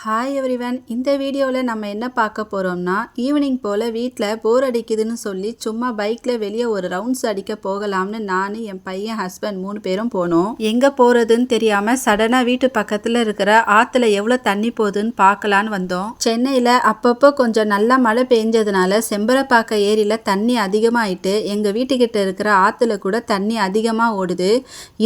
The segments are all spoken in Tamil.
ஹாய் எவ்ரிவன் இந்த வீடியோவில் நம்ம என்ன பார்க்க போகிறோம்னா ஈவினிங் போல் வீட்டில் போர் அடிக்குதுன்னு சொல்லி சும்மா பைக்கில் வெளியே ஒரு ரவுண்ட்ஸ் அடிக்க போகலாம்னு நான் என் பையன் ஹஸ்பண்ட் மூணு பேரும் போனோம். எங்கே போகிறதுன்னு தெரியாமல் சடனாக வீட்டு பக்கத்தில் இருக்கிற ஆற்றுல எவ்வளோ தண்ணி போகுதுன்னு பார்க்கலான்னு வந்தோம். சென்னையில் அப்பப்போ கொஞ்சம் நல்லா மழை பெஞ்சதுனால செம்பரப்பாக்க ஏரியில் தண்ணி அதிகமாகிட்டு எங்கள் வீட்டுக்கிட்ட இருக்கிற ஆற்றுல கூட தண்ணி அதிகமாக ஓடுது.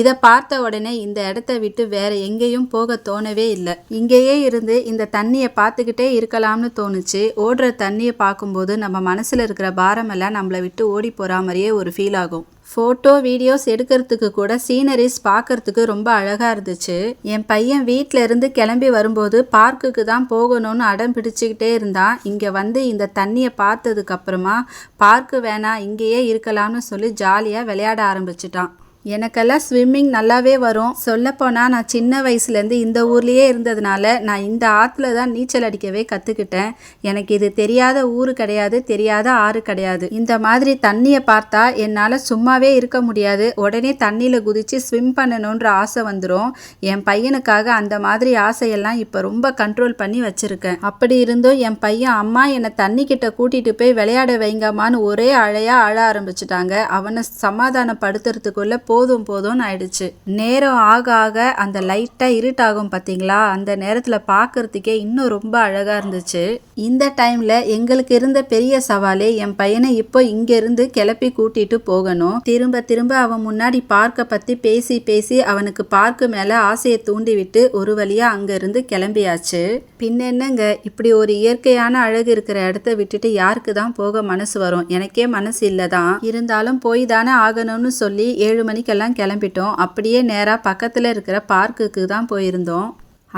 இதை பார்த்த உடனே இந்த இடத்த விட்டு வேற எங்கேயும் போக தோணவே இல்லை. இங்கேயே இருந்து இந்த தண்ணியை பார்த்துக்கிட்டே இருக்கலாம்னு தோணுச்சு. ஓடுற தண்ணியை பார்க்கும்போது நம்ம மனசில் இருக்கிற பாரமெல்லாம் நம்மளை விட்டு ஓடி போகிற மாதிரியே ஒரு ஃபீல் ஆகும். ஃபோட்டோ வீடியோஸ் எடுக்கிறதுக்கு கூட சீனரிஸ் பார்க்கறதுக்கு ரொம்ப அழகாக இருந்துச்சு. என் பையன் வீட்டில் இருந்து கிளம்பி வரும்போது பார்க்குக்கு தான் போகணும்னு அடம் பிடிச்சிக்கிட்டே இருந்தான். இங்கே வந்து இந்த தண்ணியை பார்த்ததுக்கப்புறமா பார்க்கு வேணாம் இங்கேயே இருக்கலாம்னு சொல்லி ஜாலியாக விளையாட ஆரம்பிச்சிட்டான். எனக்கெல்லாம் ஸ்விம்மிங் நல்லாவே வரும். சொல்லப்போனால் நான் சின்ன வயசுலேருந்து இந்த ஊர்லேயே இருந்ததுனால நான் இந்த ஆற்றுல தான் நீச்சல் அடிக்கவே கற்றுக்கிட்டேன் எனக்கு இது தெரியாத ஊர் கிடையாது தெரியாத ஆறு கிடையாது. இந்த மாதிரி தண்ணியை பார்த்தா என்னால் சும்மாவே இருக்க முடியாது. உடனே தண்ணியில் குதித்து ஸ்விம் பண்ணணுன்ற ஆசை வந்துடும் என் பையனுக்காக அந்த மாதிரி ஆசையெல்லாம் இப்போ ரொம்ப கண்ட்ரோல் பண்ணி வச்சுருக்கேன். அப்படி இருந்தும் என் பையன் அம்மா என்னை தண்ணி கிட்ட கூட்டிகிட்டு போய் விளையாட வைங்கம்மான்னு ஒரே அழையாக அழ ஆரம்பிச்சிட்டாங்க. அவனை சமாதானப்படுத்துறதுக்குள்ளே போதும் போதும்னு ஆயிடுச்சு. நேரம் ஆக ஆக அந்த லைட்டாக இருட்டாகும் பார்த்தீங்களா அந்த நேரத்தில் பார்க்கறதுக்கே இன்னும் ரொம்ப அழகாக இருந்துச்சு. இந்த டைமில் எங்களுக்கு இருந்த பெரிய சவாலே என் பையனை இப்போ இங்கேருந்து கிளப்பி கூட்டிட்டு போகணும். திரும்ப திரும்ப அவன் முன்னாடி பார்க்கை பற்றி பேசி பேசி அவனுக்கு பார்க்கு மேலே ஆசையை தூண்டிவிட்டு ஒரு வழியாக அங்கேருந்து கிளம்பியாச்சு. பின்னென்னங்க இப்படி ஒரு இயற்கையான அழகு இருக்கிற இடத்த விட்டுட்டு யாருக்கு தான் போக மனசு வரும்? எனக்கே மனசு இல்லை தான் இருந்தாலும் போய் தானே ஆகணும்னு சொல்லி ஏழு மணிக்கு மணிக்கெல்லாம் கிளம்பிட்டோம். அப்படியே நேராக பக்கத்தில் இருக்கிற பார்க்குக்கு தான் போயிருந்தோம்.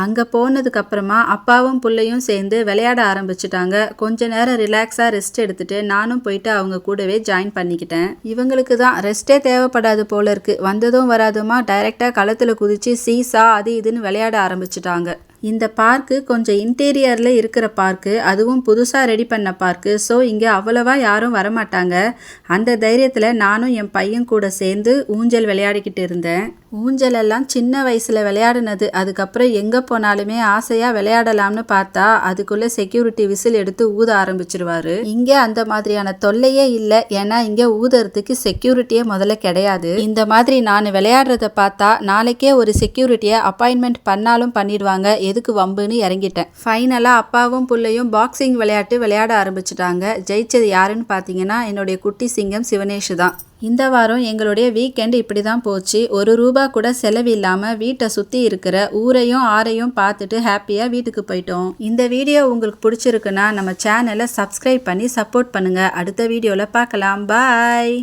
அங்கே போனதுக்கப்புறமா அப்பாவும் பிள்ளையும் சேர்ந்து விளையாட ஆரம்பிச்சிட்டாங்க. கொஞ்ச நேரம் ரிலாக்ஸாக ரெஸ்ட் எடுத்துகிட்டு நானும் போயிட்டு அவங்க கூடவே ஜாயின் பண்ணிக்கிட்டேன். இவங்களுக்கு தான் ரெஸ்ட்டே தேவைப்படாது போல இருக்குது வந்ததும் வராதுமா டைரெக்டாக களத்தில் குதித்து சீசா அது இதுன்னு விளையாட ஆரம்பிச்சிட்டாங்க. இந்த பார்க்கு கொஞ்சம் இன்டீரியரில் இருக்கிற பார்க்கு அதுவும் புதுசாக ரெடி பண்ண பார்க்கு ஸோ இங்கே அவ்வளவா யாரும் வரமாட்டாங்க. அந்த தைரியத்தில் நானும் என் பையன் கூட சேர்ந்து ஊஞ்சல் விளையாடிக்கிட்டு இருந்தேன். ஊஞ்சலெல்லாம் சின்ன வயசில் விளையாடினது. அதுக்கப்புறம் எங்கே போனாலுமே ஆசையாக விளையாடலாம்னு பார்த்தா அதுக்குள்ளே செக்யூரிட்டி விசில் எடுத்து ஊத ஆரம்பிச்சிருவாரு. இங்கே அந்த மாதிரியான தொல்லையே இல்லை. ஏன்னா இங்கே ஊதுறதுக்கு செக்யூரிட்டியே முதல்ல கிடையாது. இந்த மாதிரி நான் விளையாடுறத பார்த்தா நாளைக்கே ஒரு செக்யூரிட்டியை அப்பாயின்மெண்ட் பண்ணாலும் பண்ணிடுவாங்க. எதுக்கு வம்புன்னு இறங்கிட்டேன். ஃபைனலாக அப்பாவும் பிள்ளையும் பாக்ஸிங் விளையாட்டு விளையாட ஆரம்பிச்சிட்டாங்க. ஜெயிச்சது யாருன்னு பார்த்தீங்கன்னா என்னுடைய குட்டி சிங்கம் சிவனேஷ் தான். இந்த வாரம் எங்களுடைய வீக்கெண்ட் இப்படி தான் போச்சு. ஒரு ரூபா கூட செலவில்லாமல் வீட்டை சுற்றி இருக்கிற ஊரையும் ஆரையும் பார்த்துட்டு ஹாப்பியாக வீட்டுக்கு போயிட்டோம். இந்த வீடியோ உங்களுக்கு பிடிச்சிருக்குன்னா நம்ம சேனலை சப்ஸ்கிரைப் பண்ணி சப்போர்ட் பண்ணுங்கள் அடுத்த வீடியோவில் பார்க்கலாம். பாய்